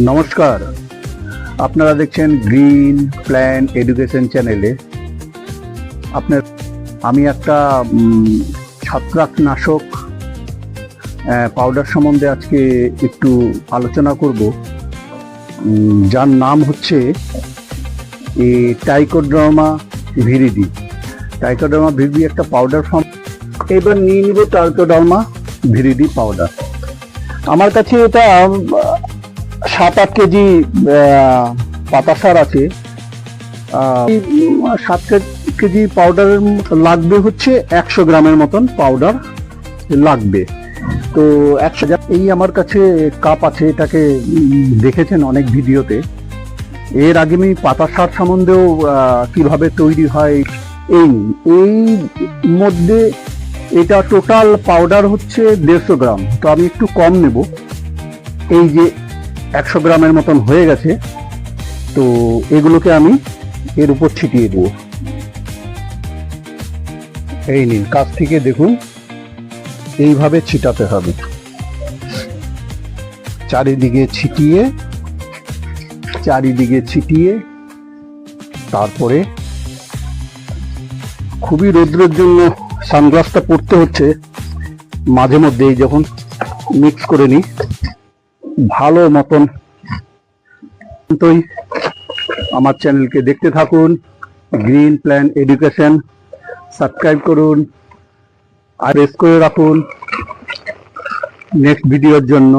নমস্কার। আপনারা দেখছেন গ্রিন প্ল্যান এডুকেশন চ্যানেলে। আপনার, আমি একটা ছত্রাকনাশক পাউডার সম্বন্ধে আজকে একটু আলোচনা করব। যার নাম হচ্ছে এই টাইকোড্রামা ভিরিডি টাইকোড্রামা ভিরিডি একটা পাউডার ফর্ম এবার নিয়ে নিব টাইকোড্রামা ভিরিডি পাউডার আমার কাছে এটা সাত আট কেজি পাতা সার আছে। সাত কেজি পাউডারের লাগবে হচ্ছে একশো গ্রামের মতন পাউডার লাগবে। তো একশো এই আমার কাছে কাপ আছে, এটাকে দেখেছেন অনেক ভিডিওতে। এর আগে আমি পাতা সার সম্বন্ধেও কীভাবে তৈরি হয়, এই এই মধ্যে এটা টোটাল পাউডার হচ্ছে দেড়শো গ্রাম। তো আমি একটু কম নেব। এই যে একশো গ্রামের মতন হয়ে গেছে, তো এগুলোকে আমি এর উপর ছিটিয়ে দেবো। এই নিন, কাছ থেকে দেখুন, এইভাবে ছিটাতে হবে। চারিদিকে ছিটিয়ে চারিদিকে ছিটিয়ে, তারপরে খুবই রৌদ্রের জন্য সানগ্লাসটা পরতে হচ্ছে। মাঝে মধ্যেই যখন মিক্স করে নিই ভালো মতন আমার চ্যানেলকে দেখতে থাকুন। গ্রিন প্ল্যান এডুকেশন সাবস্ক্রাইব করুন আর প্রেস করে রাখুন। নেক্সট ভিডিওর জন্য।